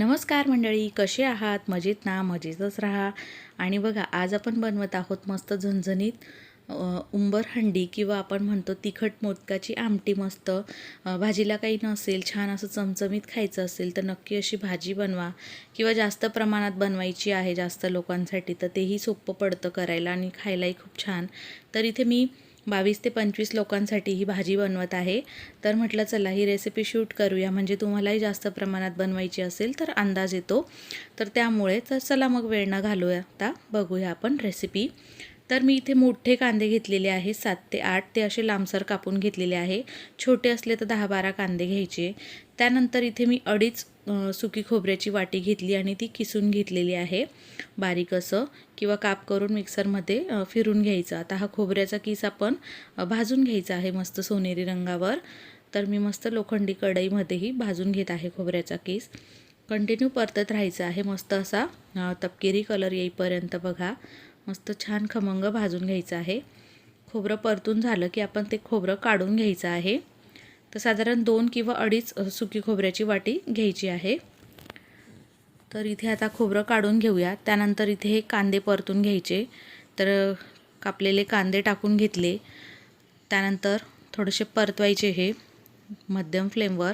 नमस्कार मंडळी कसे आहात? मजेत ना? मजेतच राहा. आणि बघा आज आपण बनवत आहोत मस्त झणझणीत उंबर हंडी किंवा आपण म्हणतो तिखट मोदकाची आमटी मस्त. भाजीला काही नसेल छान असं चमचमीत खायचं असेल तर नक्की अशी भाजी बनवा किंवा जास्त प्रमाणात बनवायची आहे जास्त लोकांसाठी तर तेही सोपं पडतं करायला आणि खायलाही खूप छान. तर इथे मी बावीस ते पंचवीस लोकांसाठी ही भाजी बनवत आहे. तर म्हटलं चला ही रेसिपी शूट करूया. म्हणजे तुम्हालाही जास्त प्रमाणात बनवायची असेल तर अंदाज येतो. तर त्यामुळे तर चला मग वेळ न घालूया आता बघूया आपण रेसिपी तर मी इथे मोठे कांदे घेतलेले आहे सात ते आठ. ते असे लांबसर कापून घेतलेले आहे. छोटे असले तर दहा बारा कांदे घ्यायचे. त्यानंतर इथे मी अडीच सुकी खोबऱ्याची वाटी घेतली आणि ती किसून घेतलेली आहे. बारीक असं. किंवा काप करून मिक्सरमध्ये फिरून घ्यायचं. आता हा खोबऱ्याचा किस आपण भाजून घ्यायचा आहे मस्त सोनेरी रंगावर. तर मी मस्त लोखंडी कढईमध्येही भाजून घेत आहे खोबऱ्याचा किस. कंटिन्यू परतत राहायचं आहे. मस्त असा तपकिरी कलर येईपर्यंत बघा. मस्त छान खमंग भाजून घ्यायचं आहे. खोबरं परतून झालं की आपण ते खोबरं काढून घ्यायचं आहे. तर साधारण दोन किंवा अडीच सुकी खोबऱ्याची वाटी घ्यायची आहे. तर इथे आता खोबरं काढून घेऊया. त्यानंतर इथे हे कांदे परतून घ्यायचे. तर कापलेले कांदे टाकून घेतले. त्यानंतर थोडेसे परतवायचे हे मध्यम फ्लेमवर.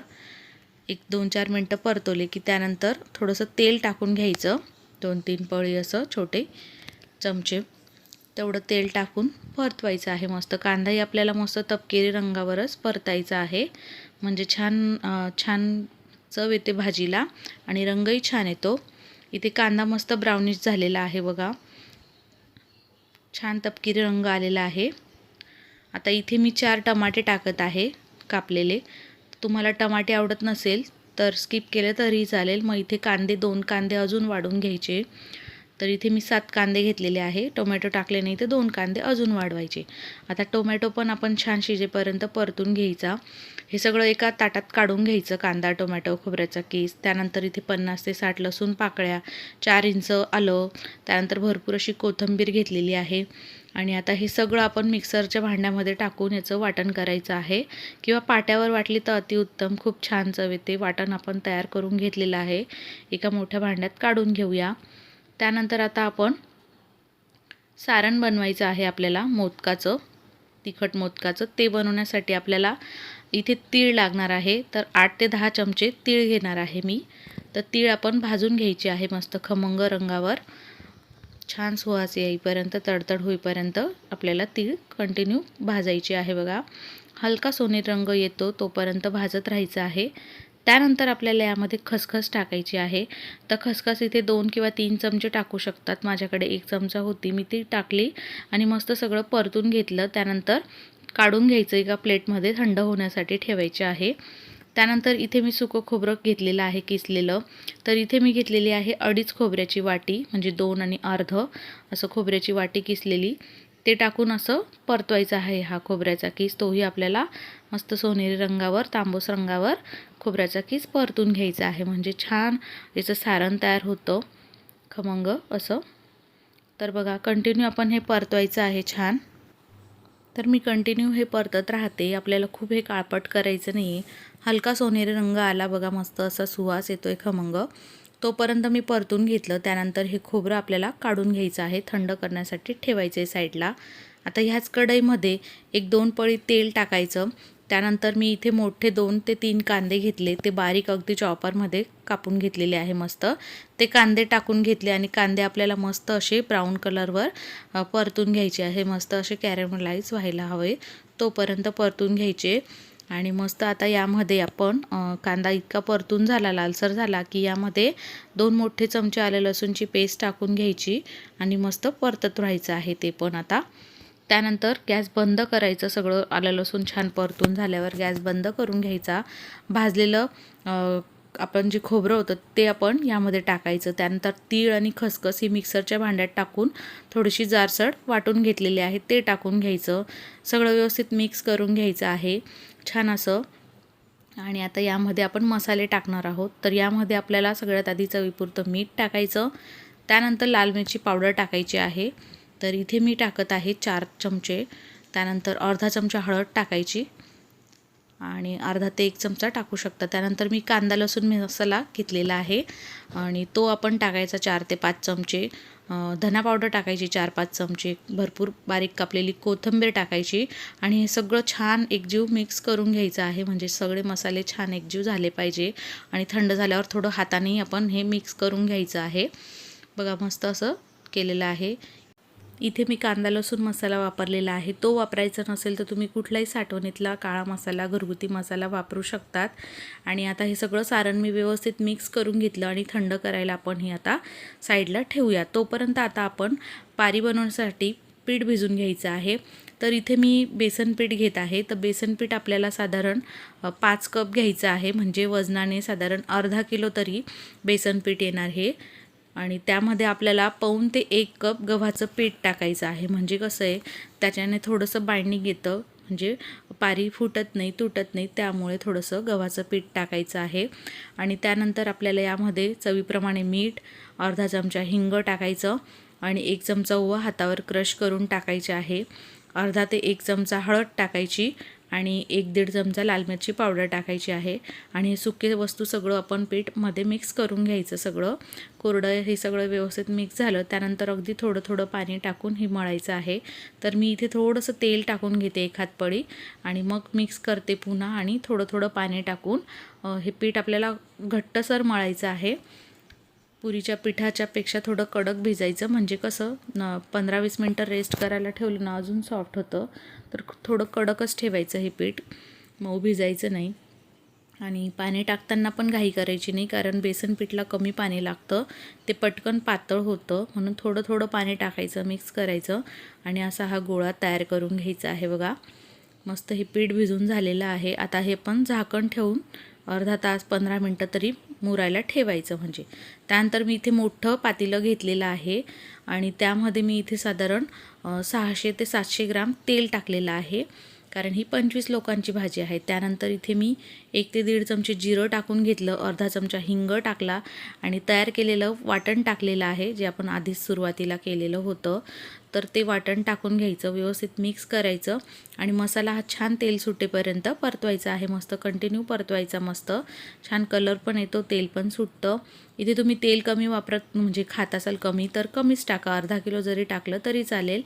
एक दोन चार मिनटं परतवले की त्यानंतर थोडंसं तेल टाकून घ्यायचं. दोन तीन पळी असं छोटे चमचे. तेवढं तेल टाकून परतवायचं आहे मस्त. कांदाही आपल्याला मस्त तपकिरी रंगावरच परतायचा आहे. म्हणजे छान छान चव येते भाजीला आणि रंगही छान येतो. इथे कांदा मस्त ब्राउनिश झालेला आहे बघा. छान तपकिरी रंग आलेला आहे. आता इथे मी चार टमाटे टाकत आहे कापलेले. तुम्हाला टमाटे आवडत नसेल तर स्किप केलं तरीही चालेल. मग इथे कांदे दोन कांदे अजून वाढून घ्यायचे. तर इथे मी सात कांदे घेतलेले आहे. टोमॅटो टाकले नाही तर दोन कांदे अजून वाढवायचे. आता टोमॅटो पण आपण छान शिजेपर्यंत परतून घ्यायचा. हे सगळं एका ताटात काढून घ्यायचं कांदा टोमॅटो खोबऱ्याचा केस. त्यानंतर इथे पन्नास ते साठ लसूण पाकळ्या चार इंच आलं. त्यानंतर भरपूर अशी कोथिंबीर घेतलेली आहे. आणि आता हे सगळं आपण मिक्सरच्या भांड्यामध्ये टाकून याचं वाटण करायचं आहे. किंवा पाट्यावर वाटली तर अतिउत्तम. खूप छान चव येते. वाटण आपण तयार करून घेतलेलं आहे. एका मोठ्या भांड्यात काढून घेऊया. त्यानंतर आता आपण सारण बनवायचं आहे आपल्याला मोदकाचं तिखट मोदकाचं. ते बनवण्यासाठी आपल्याला इथे तीळ लागणार आहे. तर आठ ते दहा चमचे तीळ घेणार आहे मी. तर तीळ आपण भाजून घ्यायची आहे मस्त खमंग रंगावर. छान सुवास येईपर्यंत तडतड होईपर्यंत आपल्याला तीळ कंटिन्यू भाजायची आहे बघा. हलका सोनेरी रंग येतो तोपर्यंत भाजत राहायचं आहे. त्यानंतर आपल्याला यामध्ये खसखस टाकायची आहे. तर खसखस इथे दोन किंवा तीन चमचे टाकू शकतात. माझ्याकडे एक चमचा होती. मी ती टाकली आणि मस्त सगळं परतून घेतलं. त्यानंतर काढून घ्यायचं एका प्लेटमध्ये थंड होण्यासाठी ठेवायचे आहे. त्यानंतर इथे मी सुकं खोबरं घेतलेलं आहे किसलेलं. तर इथे मी घेतलेली आहे अडीच खोबऱ्याची वाटी म्हणजे दोन आणि अर्ध असं खोबऱ्याची वाटी किसलेली. ते टाकून असं परतवायचं आहे हा खोबऱ्याचा किस. तोही आपल्याला मस्त सोनेरी रंगावर तांबूस रंगावर खोबऱ्याचा किस परतून घ्यायचा आहे. म्हणजे छान याचं सारण तयार होतं. खमंग असं. तर बघा कंटिन्यू आपण हे परतवायचं आहे छान. तर मी कंटिन्यू हे परतत राहते. आपल्याला खूप हे काळपट करायचं नाही आहे हलका सोनेरी रंग आला बघा मस्त असा सुवास येतो आहे खमंग. तोपर्यंत मी परतून घेतलं. त्यानंतर हे खोबरं आपल्याला काढून घ्यायचं आहे. थंड करण्यासाठी ठेवायचं आहे साईडला. आता ह्याच कढईमध्ये एक दोन पळी तेल टाकायचं. त्यानंतर मी इथे मोठे दोन ते तीन कांदे घेतले. ते बारीक अगदी चॉपरमध्ये कापून घेतलेले आहे मस्त. ते कांदे टाकून घेतले आणि कांदे आपल्याला मस्त असे ब्राऊन कलरवर परतून घ्यायचे आहे. मस्त असे कॅरेमलाईज व्हायला हवे. तोपर्यंत परतून घ्यायचे. आणि मस्त आता यामध्ये आपण कांदा इतका परतून झाला लालसर झाला की यामध्ये दोन मोठे चमचे आले लसूणची पेस्ट टाकून घ्यायची आणि मस्त परतत राहायचं आहे ते पण आता. त्यानंतर गॅस बंद करायचं सगळं आलं लसूण छान परतून झाल्यावर गॅस बंद करून घ्यायचा. भाजलेलं आपण जे खोबरं होतं ते आपण यामध्ये टाकायचं. त्यानंतर तीळ आणि खसखस ही मिक्सरच्या भांड्यात टाकून थोडीशी जारसड वाटून घेतलेली आहे ते टाकून घ्यायचं. सगळं व्यवस्थित मिक्स करून घ्यायचं आहे. छान असं. आणि आता यामध्ये आपण मसाले टाकणार आहोत. तर यामध्ये आपल्याला सगळ्यात आधी चवीपुरतं मीठ टाकायचं. त्यानंतर लाल मिरची पावडर टाकायची आहे. तर इथे मी टाकत आहे चार चमचे त्यानंतर अर्धा चमचा हळद टाकायची आणि अर्धा ते एक चमचा टाकू शकता. त्यानंतर मी कांदा लसूण मसाला घेतलेला आहे आणि तो आपण टाकायचा चार ते पाच चमचे. धना पावडर टाकायची चार पाच चमचे भरपूर बारीक कापलेली कोथिंबीर टाकायची आणि हे सगळं छान एकजीव मिक्स करून घ्यायचं आहे. म्हणजे सगळे मसाले छान एकजीव झाले पाहिजे आणि थंड झाल्यावर थोडं हातानेही आपण हे मिक्स करून घ्यायचं आहे. बघा मस्त असं केलेलं आहे. इथे मी कांदा लसूण मसाला वापरलेला आहे. तो वापरायचा नसेल तर तुम्ही कुठलाही साठवणीतला काळा मसाला घरगुती मसाला वापरू शकतात. आणि आता हे सगळं सारण मी व्यवस्थित मिक्स करून घेतलं आणि थंड करायला आपण हे आता साईडला ठेवूया. तोपर्यंत आता आपण पारी बनवण्यासाठी पीठ भिजून घ्यायचं आहे. तर इथे मी बेसन पीठ घेत आहे. तर बेसन पीठ आपल्याला साधारण पाच कप घ्यायचं आहे. म्हणजे वजनाने साधारण अर्धा किलो तरी बेसन पीठ येणार हे. आणि त्यामध्ये आपल्याला पाऊन ते एक कप गव्हाचं पीठ टाकायचं आहे. म्हणजे कसं आहे त्याच्याने थोडंसं बाइंडिंग येतं. म्हणजे पारी फुटत नाही तुटत नाही त्यामुळे थोडंसं गव्हाचं पीठ टाकायचं आहे. आणि त्यानंतर आपल्याला यामध्ये चवीप्रमाणे मीठ अर्धा चमचा हिंग टाकायचं आणि एक चमचा ओवा हातावर क्रश करून टाकायचे आहे. अर्धा ते एक चमचा हळद टाकायची आणि एक दीड चमचा लाल मिरची पावडर टाकायची आहे. आणि हे सुके वस्तू सगळं आपण पीठमध्ये मिक्स करून घ्यायचं सगळं. कोरडं हे सगळं व्यवस्थित मिक्स झालं त्यानंतर अगदी थोडं थोडं पाणी टाकून हे मळायचं आहे. तर मी इथे थोडंसं तेल टाकून घेते एक हातपडी आणि मग मिक्स करते पुन्हा आणि थोडं थोडं पाणी टाकून हे पीठ आपल्याला घट्टसर मळायचं आहे. पुरीच्या पिठाच्या पेक्षा थोडं कडक भिजायचं. म्हणजे कसं न पंधरा वीस मिनटं रेस्ट करायला ठेवलं ना अजून सॉफ्ट होतं. तर थोडं कडकच ठेवायचं हे पीठ. मऊ भिजायचं नाही. आणि पाणी टाकताना पण घाई करायची नाही कारण बेसन पीठला कमी पाणी लागतं. ते पटकन पातळ होतं म्हणून थोडं थोडं पाणी टाकायचं मिक्स करायचं. आणि असा हा गोळा तयार करून घ्यायचा आहे बघा. मस्त हे पीठ भिजून झालेलं आहे. आता हे पण झाकण ठेवून अर्धा तास पंधरा मिनटं तरी मुरायला ठेवायचं म्हणजे. त्यानंतर मी इथे मोठं पातेलं घेतलेलं आहे आणि त्यामध्ये मी इथे साधारण सहाशे ते सातशे ग्राम तेल टाकलेलं आहे. कारण ही पंचवीस लोकांची भाजी आहे. त्यानंतर इथे मी एक ते दीड चमचे जिरं टाकून घेतलं अर्धा चमचा हिंग टाकला आणि तयार केलेलं वाटण टाकलेलं आहे जे आपण आधीच सुरुवातीला केलेलं होतं. तर ते वाटण टाकून घ्यायचं व्यवस्थित मिक्स करायचं आणि मसाला हा छान तेल सुटेपर्यंत परतवायचा आहे. मस्त कंटिन्यू परतवायचा मस्त. छान कलर पण येतो तेल पण सुटतं. इथे तुम्ही तेल कमी वापरत म्हणजे खात असाल कमी तर कमीच टाका. अर्धा किलो जरी टाकलं तरी चालेल.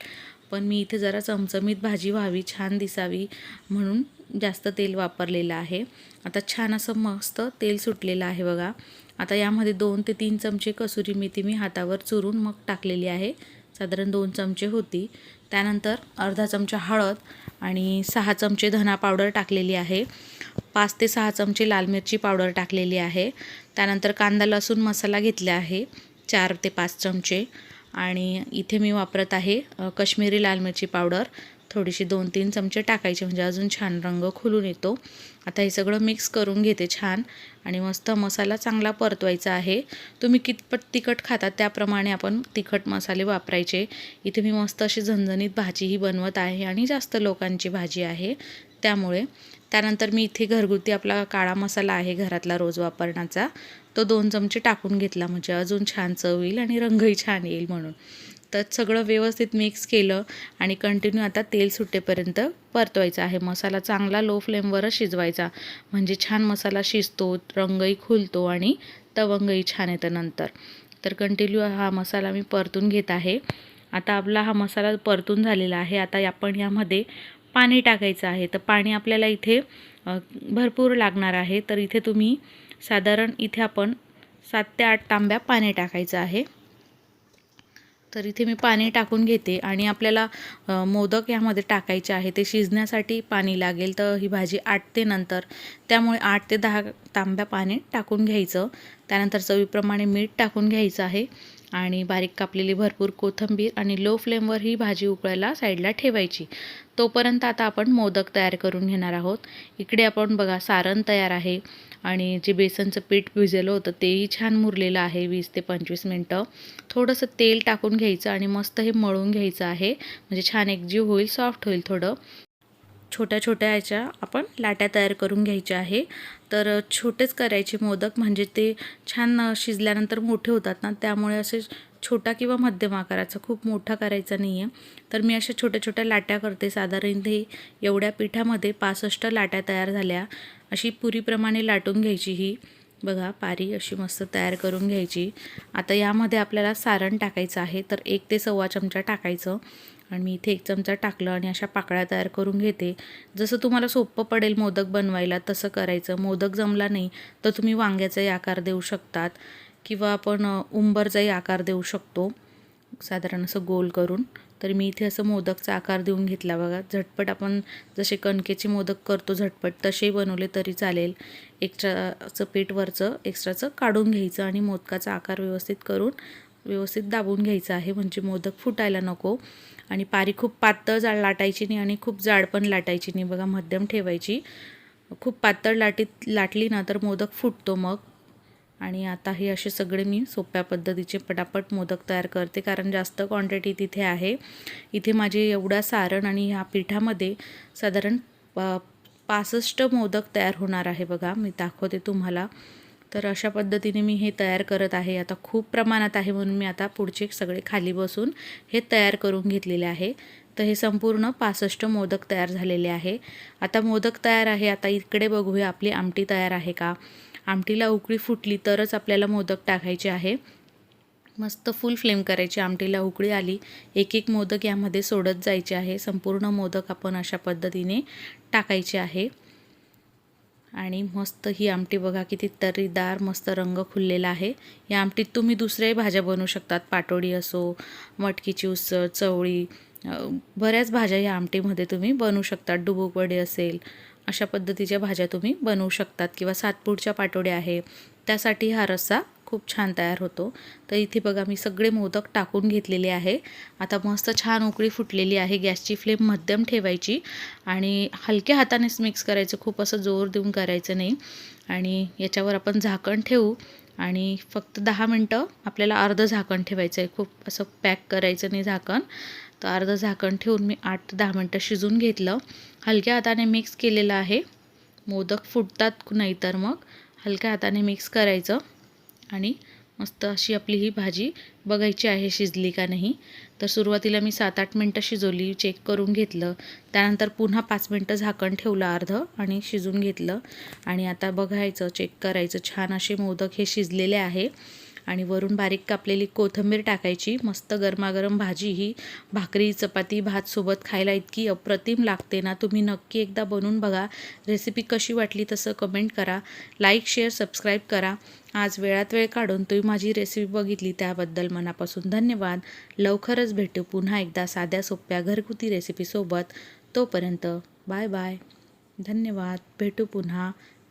पण मी इथे जरा चमचमीत भाजी व्हावी छान दिसावी म्हणून जास्त तेल वापरलेलं आहे. आता छान असं मस्त तेल सुटलेलं आहे बघा. आता यामध्ये दोन ते तीन चमचे कसुरी मेथी मी हातावर चुरून मग टाकलेली आहे. साधारण दोन चमचे होती. त्यानंतर अर्धा चमचा हळद आणि सहा चमचे धना पावडर टाकलेली आहे. पाच ते सहा चमचे लाल मिरची पावडर टाकलेली आहे. त्यानंतर कांदा लसूण मसाला घेतला आहे. चार ते पाच चमचे. आणि इथे मी वापरत आहे कश्मीरी लाल मिरची पावडर. थोडीशी दोन तीन चमचे टाकायचे म्हणजे अजून छान रंग खुलून येतो. आता हे सगळं मिक्स करून घेते छान आणि मस्त मसाला चांगला परतवायचा आहे. तुम्ही कितपत तिखट खाता त्याप्रमाणे आपण तिखट मसाले वापरायचे. इथे मी मस्त अशी झणझणीत भाजीही बनवत आहे आणि जास्त लोकांची भाजी आहे. त्यामुळे त्यानंतर मी इथे घरगुती आपला काळा मसाला आहे घरातला रोज वापरण्याचा. तो दोन चमचे टाकून घेतला म्हणजे अजून छान चव येईल आणि रंगही छान येईल म्हणून. तर सगळं व्यवस्थित मिक्स केलं आणि कंटिन्यू आता तेल सुटेपर्यंत परतवायचं आहे. मसाला चांगला लो फ्लेमवरच शिजवायचा. म्हणजे छान मसाला शिजतो रंगही खुलतो आणि तवंगही छान येतं नंतर. तर कंटिन्यू हा मसाला मी परतून घेत आहे. आता आपला हा मसाला परतून झालेला आहे. आता आपण यामध्ये पाणी टाकायचं आहे. तर पाणी आपल्याला इथे भरपूर लागणार आहे. तर इथे तुम्ही साधारण इथे आपण सात ते आठ तांब्या पाणी टाकायचं आहे. तर इथे मी पाणी टाकून घेते आणि आपल्याला मोदक यामध्ये टाकायचे आहे. ते शिजण्यासाठी पाणी लागेल तर ही भाजी आटते नंतर त्यामुळे आठ ते दहा तांब्या पाणी टाकून घ्यायचं. त्यानंतर चवीप्रमाणे मीठ टाकून घ्यायचं आहे. आणि बारीक कापलेली भरपूर कोथिंबीर आणि लो फ्लेमवर ही भाजी उकळायला साईडला ठेवायची. तोपर्यंत आता आपण मोदक तयार करून घेणार आहोत. इकडे आपण बघा सारण तयार आहे आणि जे बेसनचं पीठ भिजलं होतं तेही छान मुरलेलं आहे वीस ते पंचवीस मिनटं. थोडंसं तेल टाकून घ्यायचं आणि मस्त हे मळून घ्यायचं आहे. म्हणजे छान एकजीव होईल सॉफ्ट होईल थोडं. छोट्या छोट्या याच्या आपण लाट्या तयार करून घ्यायच्या आहे. तर छोटेच करायचे मोदक म्हणजे ते छान शिजल्यानंतर मोठे होतात ना त्यामुळे असे छोटा किंवा मध्यम आकाराचा खूप मोठा करायचा नाही आहे तर मी अशा छोट्या छोट्या लाट्या करते. साधारण ते एवढ्या पिठामध्ये पासष्ट लाट्या तयार झाल्या. अशी पुरीप्रमाणे लाटून घ्यायची ही. बघा पारी अशी मस्त तयार करून घ्यायची. आता यामध्ये आपल्याला सारण टाकायचं आहे. तर एक ते सव्वा चमचा टाकायचं. आणि मी इथे एक चमचा टाकलं आणि अशा पाकळ्या तयार करून घेते. जसं तुम्हाला सोपं पडेल मोदक बनवायला तसं करायचं. मोदक जमला नाही तर तुम्ही वांग्याचाही आकार देऊ शकतात किंवा आपण उंबरचाही आकार देऊ शकतो. साधारण असं गोल करून. तर मी इथे असं मोदकचा आकार देऊन घेतला बघा. झटपट आपण जसे कणकेचे मोदक करतो झटपट तसेही बनवले तरी चालेल. एक्स्ट्राचं पीठ वरचं एक्स्ट्राचं काढून घ्यायचं आणि मोदकाचा आकार व्यवस्थित करून व्यवस्थित दाबून घ्यायचं आहे. म्हणजे मोदक फुटायला नको. आणि पारी खूप पातळ जाळ लाटायची नाही आणि खूप जाड पण लाटायची नाही. बघा मध्यम ठेवायची. खूप पातळ लाटीत लाटली ना तर मोदक फुटतो मग. आणि आता हे असे सगळे मी सोप्या पद्धतीचे पटापट मोदक तयार करते. कारण जास्त क्वांटिटी तिथे आहे. इथे माझे एवढा सारण आणि ह्या पिठामध्ये साधारण प पासष्ट मोदक तयार होणार आहे बघा. मी दाखवते तुम्हाला. तर अशा पद्धतीने मी हे तयार करत आहे. आता खूप प्रमाणात आहे म्हणून मी आता पुढचे सगळे खाली बसून हे तयार करून घेतलेले आहे. तर हे संपूर्ण पासष्ट मोदक तयार झालेले आहे. आता मोदक तयार आहे. आता इकडे बघूया आपली आमटी तयार आहे का? आमटीला उकळी फुटली तरच आपल्याला मोदक टाकायचे आहे. मस्त फुल फ्लेम करायची आमटीला उकळी आली. एक एक मोदक यामध्ये सोडत जायचे आहे. संपूर्ण मोदक आपण अशा पद्धतीने टाकायचे आहे. आणि मस्त ही आमटी बघा किती तर्रीदार मस्त रंग खुललेला आहे. या आमटीत तुम्ही दुसऱ्याही भाज्या बनवू शकतात. पाटोडी असो मटकीची उसळ चवळी बऱ्याच भाज्या या आमटीमध्ये तुम्ही बनवू शकतात. डुबुक वडे असेल अशा पद्धतीच्या भाज्या तुम्ही बनवू शकतात. किंवा सातपूरच्या पाटोड्या आहे त्यासाठी हा रस्सा खूप छान तयार होतो. तर इथे बघा मी सगळे मोदक टाकून घेतलेले आहे. आता मस्त छान उकळी फुटलेली आहे गॅसची फ्लेम मध्यम ठेवायची आणि हलक्या हातानेच मिक्स करायचं खूप असं जोर देऊन करायचं नाही. आणि याच्यावर आपण झाकण ठेवू आणि फक्त दहा मिनटं आपल्याला अर्धं झाकण ठेवायचं आहे खूप असं पॅक करायचं नाही झाकण. तर अर्धं झाकण ठेवून मी आठ ते दहा मिनटं शिजून घेतलं. हलक्या हाताने मिक्स केलेलं आहे. मोदक फुटतात नाही तर मग हलक्या हाताने मिक्स करायचं. आणि मस्त अशी आपली ही भाजी बघायची आहे शिजली का नाही. तर सुरुवातीला मी सात आठ मिनटं शिजवली चेक करून घेतलं. त्यानंतर पुन्हा पाच मिनटं झाकण ठेवलं अर्धं आणि शिजून घेतलं. आणि आता बघायचं चेक करायचं छान असे मोदक हे शिजलेले आहे. आणि वरून बारीक कापलेली कोथिंबीर टाकायची. मस्त गरमागरम भाजी ही. भाकरी चपाती भात सोबत खायला इतकी अप्रतिम लागते ना. तुम्ही नक्की एकदा बनवून बघा. रेसिपी कशी वाटली तसं कमेंट करा. लाईक शेअर सबस्क्राईब करा. आज वेळात वेळ काढून तुम्ही माझी रेसिपी बघितली त्याबद्दल मनापासून धन्यवाद. लवकरच भेटू पुन्हा एकदा साध्या सोप्या घरगुती रेसिपीसोबत तोपर्यंत बाय बाय. धन्यवाद. भेटू पुन्हा.